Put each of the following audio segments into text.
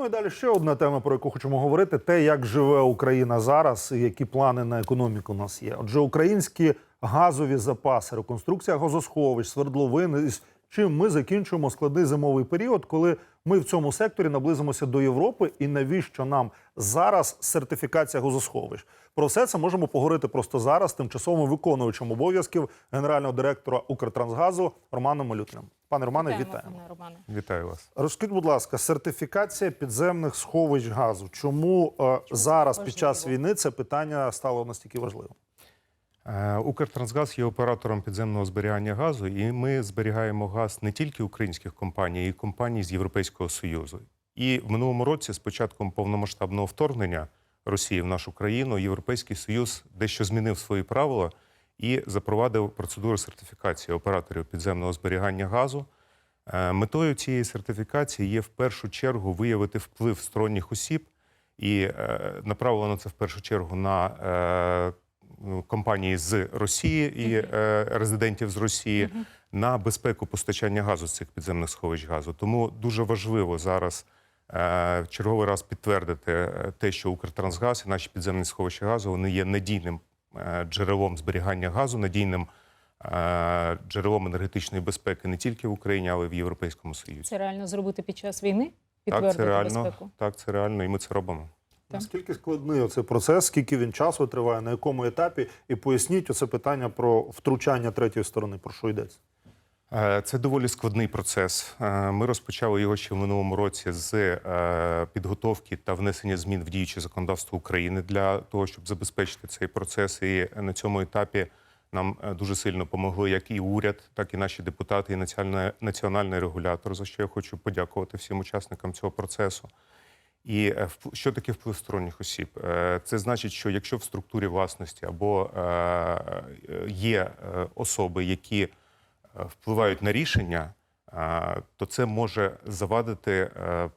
Ну і далі ще одна тема, про яку хочемо говорити: те, як живе Україна зараз, і які плани на економіку у нас є. Отже, українські газові запаси, реконструкція газосховищ, свердловин. І з чим ми закінчуємо складний зимовий період, коли ми в цьому секторі наблизимося до Європи, і навіщо нам зараз сертифікація газосховищ? Про все це можемо поговорити просто зараз тимчасовим виконуючим обов'язків генерального директора Укртрансгазу Романом Малютним. Пане Романе, вітаємо. пане Романе. Вітаю вас. Розкажіть, будь ласка, сертифікація підземних сховищ газу. Чому, е, зараз під час війни це питання стало настільки важливим? Е, Укртрансгаз є оператором підземного зберігання газу, і ми зберігаємо газ не тільки українських компаній, а й компаній з Європейського Союзу. І в минулому році, з початком повномасштабного вторгнення Росії в нашу країну, Європейський Союз дещо змінив свої правила і запровадив процедуру сертифікації операторів підземного зберігання газу. Е, Метою цієї сертифікації є в першу чергу виявити вплив сторонніх осіб, і е, направлено це в першу чергу на е, компанії з Росії і резидентів з Росії на безпеку постачання газу з цих підземних сховищ газу. Тому дуже важливо зараз черговий раз підтвердити те, що Укртрансгаз і наші підземні сховища газу вони є надійним джерелом зберігання газу, надійним е, джерелом енергетичної безпеки не тільки в Україні, але й в Європейському Союзі. Це реально зробити під час війни? Так, це реально, безпеку? так, це реально, і ми це робимо. Так. Наскільки складний оцей процес, скільки він часу триває, на якому етапі? І поясніть оце питання про втручання третьої сторони. Про що йдеться? Е, Це доволі складний процес. Е, Ми розпочали його ще в минулому році з е, підготовки та внесення змін в діюче законодавство України для того, щоб забезпечити цей процес. І на цьому етапі нам дуже сильно допомогли як і уряд, так і наші депутати, і національний, регулятор, за що я хочу подякувати всім учасникам цього процесу. І що таке вплив сторонніх осіб? Це значить, що якщо в структурі власності або є особи, які впливають на рішення, е, то це може завадити е,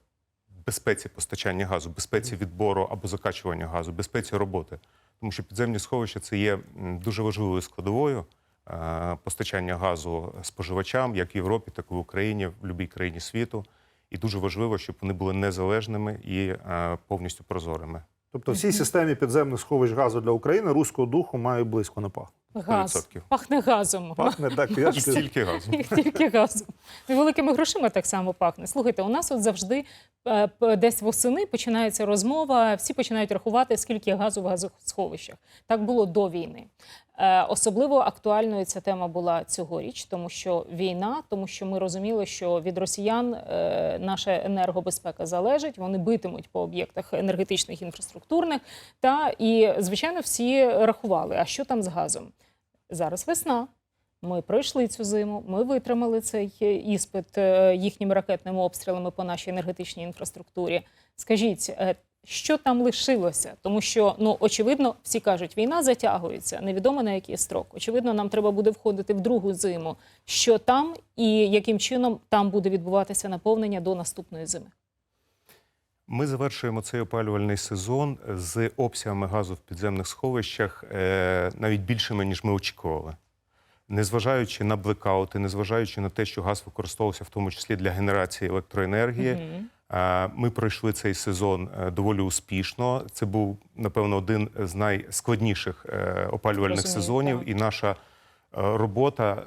безпеці постачання газу, безпеці відбору або закачування газу, безпеці роботи. Тому що підземні сховища це є дуже важливою складовою е, постачання газу споживачам, як в Європі, так і в Україні, в будь-якій країні світу. І дуже важливо, щоб вони були незалежними і е, повністю прозорими. Тобто, в цій системі підземних сховищ газу для України руського духу має близько не пахнути. Газ. 100%. Пахне газом. Пахне так, я ж кажу. стільки газу. Їх тільки газом. І великими грошима так само пахне. Слухайте, у нас от завжди е, десь восени починається розмова, всі починають рахувати, скільки газу в газосховищах. Так було до війни. Е, Особливо актуальною ця тема була цьогоріч, тому що війна, тому що ми розуміли, що від росіян е, наша енергобезпека залежить. Вони битимуть по об'єктах енергетичних інфраструктурних. Та і звичайно всі рахували, а що там з газом. Зараз весна. Ми пройшли цю зиму, ми витримали цей е, іспит е, їхніми ракетними обстрілами по нашій енергетичній інфраструктурі. Скажіть, е, що там лишилося? Тому що ну очевидно, всі кажуть, війна затягується, невідомо на який строк. Очевидно, нам треба буде входити в другу зиму. Що там і яким чином там буде відбуватися наповнення до наступної зими? Ми завершуємо цей опалювальний сезон з обсягами газу в підземних сховищах е, навіть більшими, ніж ми очікували. Незважаючи на блекаути, незважаючи на те, що газ використовувався в тому числі для генерації електроенергії, е, ми пройшли цей сезон е, доволі успішно. Це був, напевно, один з найскладніших е, опалювальних Розумію, сезонів, так. і наша робота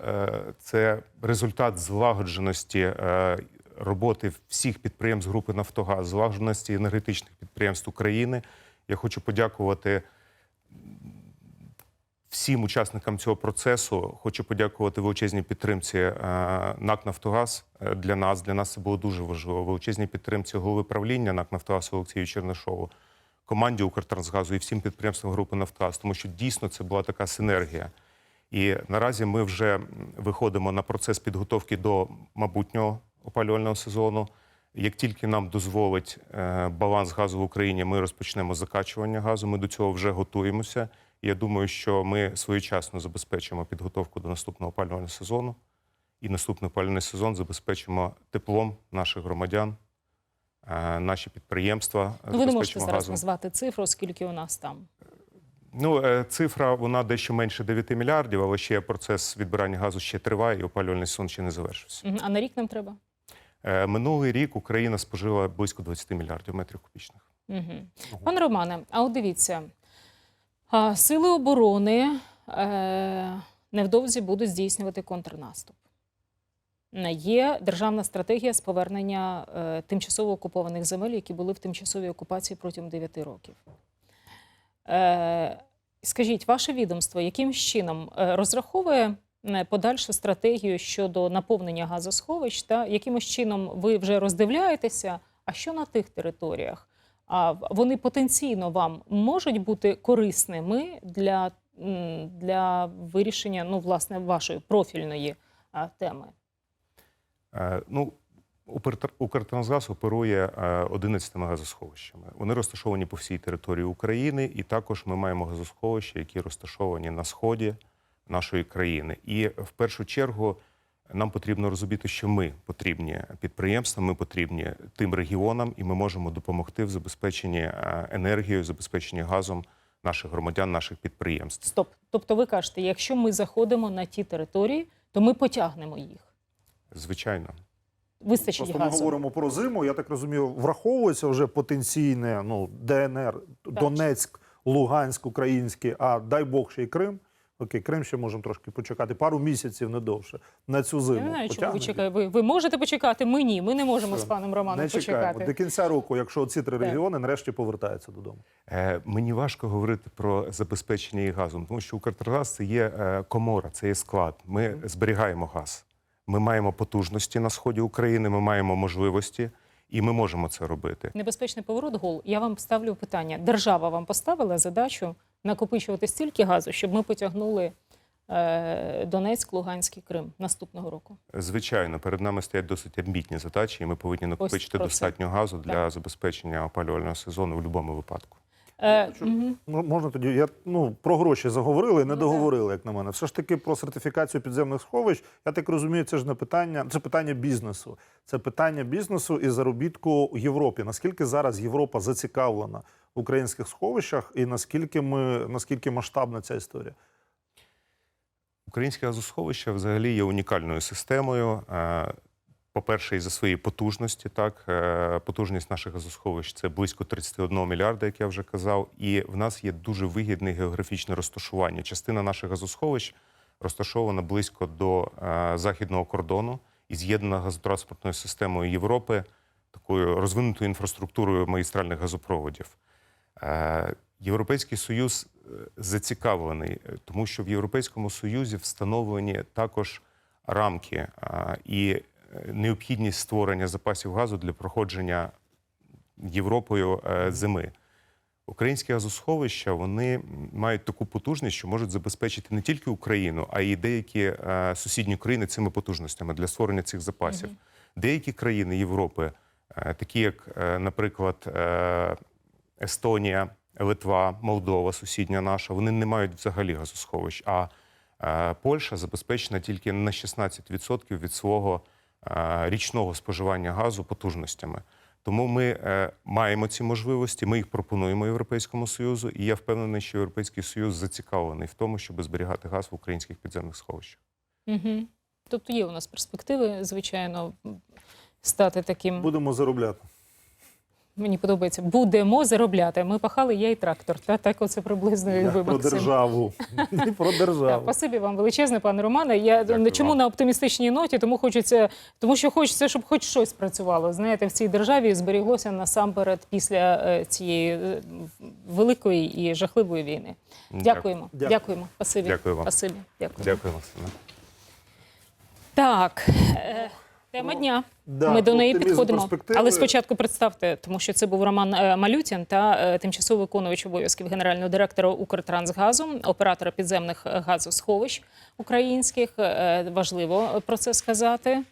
це результат злагодженості роботи всіх підприємств групи Нафтогаз, злагодженості енергетичних підприємств України. Я хочу подякувати всім учасникам цього процесу. Хочу подякувати величезній підтримці е, НАК Нафтогаз е, для нас. Для нас це було дуже важливо. Величезній підтримці голови правління НАК Нафтогаз Олексію Чернишову, команді Укртрансгазу і всім підприємствам групи Нафтогаз, тому що дійсно це була така синергія. І наразі ми вже виходимо на процес підготовки до майбутнього опалювального сезону. Як тільки нам дозволить е, баланс газу в Україні, ми розпочнемо закачування газу. Ми до цього вже готуємося. Я думаю, що ми своєчасно забезпечимо підготовку до наступного опалювального сезону. І наступний опалювальний сезон забезпечимо теплом наших громадян, е, наші підприємства. Ну, ви не можете зараз газом. назвати цифру, скільки у нас там. Ну, е, цифра вона дещо менше 9 мільярдів, але ще процес відбирання газу ще триває, і опалювальний сезон ще не завершився. А на рік нам треба? Е, Минулий рік Україна спожила близько 20 мільярдів метрів кубічних. Угу. Пане Романе, а от дивіться, сили оборони е, невдовзі будуть здійснювати контрнаступ. Е, Є державна стратегія з повернення тимчасово окупованих земель, які були в тимчасовій окупації протягом 9 років. Скажіть, ваше відомство яким чином розраховує подальшу стратегію щодо наповнення газосховищ? Та якимось чином ви вже роздивляєтеся, а що на тих територіях? А вони потенційно вам можуть бути корисними для, для вирішення ну, власне, вашої профільної теми? Е, Ну, Укртр- Укртрансгаз оперує е, 11 газосховищами. Вони розташовані по всій території України, і також ми маємо газосховища, які розташовані на сході нашої країни. І в першу чергу нам потрібно розуміти, що ми потрібні підприємствам, ми потрібні тим регіонам, і ми можемо допомогти в забезпеченні е, енергією, забезпеченні газом наших громадян, наших підприємств. Стоп. Тобто ви кажете, якщо ми заходимо на ті території, то ми потягнемо їх. Звичайно. Вистачить Просто ми газу. говоримо про зиму. Я так розумію, враховується вже потенційне ну, ДНР, Донецьк, Луганськ, український, а дай Бог ще й Крим. Окей, Крим ще можемо трошки почекати. Пару місяців не довше на цю зиму. Я не знаю, чому ви чекаєте. Ви, ви можете почекати, ми ні. Ми не можемо Все. з паном Романом Не чекаємо. почекати. До кінця року, якщо ці три Так. регіони нарешті повертаються додому. Е, Мені важко говорити про забезпечення і газом, тому що Укртрансгаз це є е, комора, це є склад. Ми зберігаємо газ. Ми маємо потужності на сході України, ми маємо можливості, і ми можемо це робити. Небезпечний поворот гол. Я вам ставлю питання. Держава вам поставила задачу накопичувати стільки газу, щоб ми потягнули е, Донецьк, Луганський Крим наступного року. Звичайно, перед нами стоять досить амбітні задачі, і ми повинні накопичити достатньо газу для забезпечення опалювального сезону в будь-якому випадку. Е, Ну, можна тоді. Я ну про гроші заговорили, не Ну, договорили, як на мене. Все ж таки про сертифікацію підземних сховищ. Я так розумію, це ж не питання, це питання бізнесу. Це питання бізнесу і заробітку в Європі. Наскільки зараз Європа зацікавлена в українських сховищах, і наскільки ми наскільки масштабна ця історія? Українське газосховище взагалі є унікальною системою. По-перше, із за своєї потужності, так е, потужність наших газосховищ це близько 31 мільярда, як я вже казав. І в нас є дуже вигідне географічне розташування. Частина наших газосховищ розташована близько до е, західного кордону і з'єднана газотранспортною системою Європи, такою розвинутою інфраструктурою магістральних газопроводів. Е, Європейський Союз зацікавлений, тому що в Європейському Союзі встановлені також рамки і необхідність створення запасів газу для проходження Європою е, зими. Українські газосховища вони мають таку потужність, що можуть забезпечити не тільки Україну, а й деякі е, сусідні країни цими потужностями для створення цих запасів. Деякі країни Європи, е, такі як, наприклад, Естонія, Литва, Молдова, сусідня наша, вони не мають взагалі газосховищ. А Польща забезпечена тільки на 16% від свого річного споживання газу потужностями. Тому ми е, маємо ці можливості, ми їх пропонуємо Європейському Союзу, і я впевнений, що Європейський Союз зацікавлений в тому, щоб зберігати газ в українських підземних сховищах. Угу. Тобто є у нас перспективи, звичайно, стати таким. Будемо заробляти. Мені подобається. Будемо заробляти. Ми пахали я і трактор. Та так оце приблизно і ви про державу. І про державу. спасибі вам величезне, пане Романе. Я Дякую чому вам. на оптимістичній ноті, тому хочеться, тому що хочеться, щоб хоч щось працювало. Знаєте, в цій державі зберіглося насамперед після е, цієї е, великої і жахливої війни. Дякуємо. Дякую. Дякуємо. Спасибі. Дякую вам. Спасибі. Дякую. Дякую, Максиме. Так. Тема дня. Да, Ми до неї підходимо. Але спочатку представте, тому що це був Роман е, Малютін та е, тимчасово виконувач обов'язків генерального директора Укртрансгазу, оператора підземних е, газосховищ українських. Важливо про це сказати.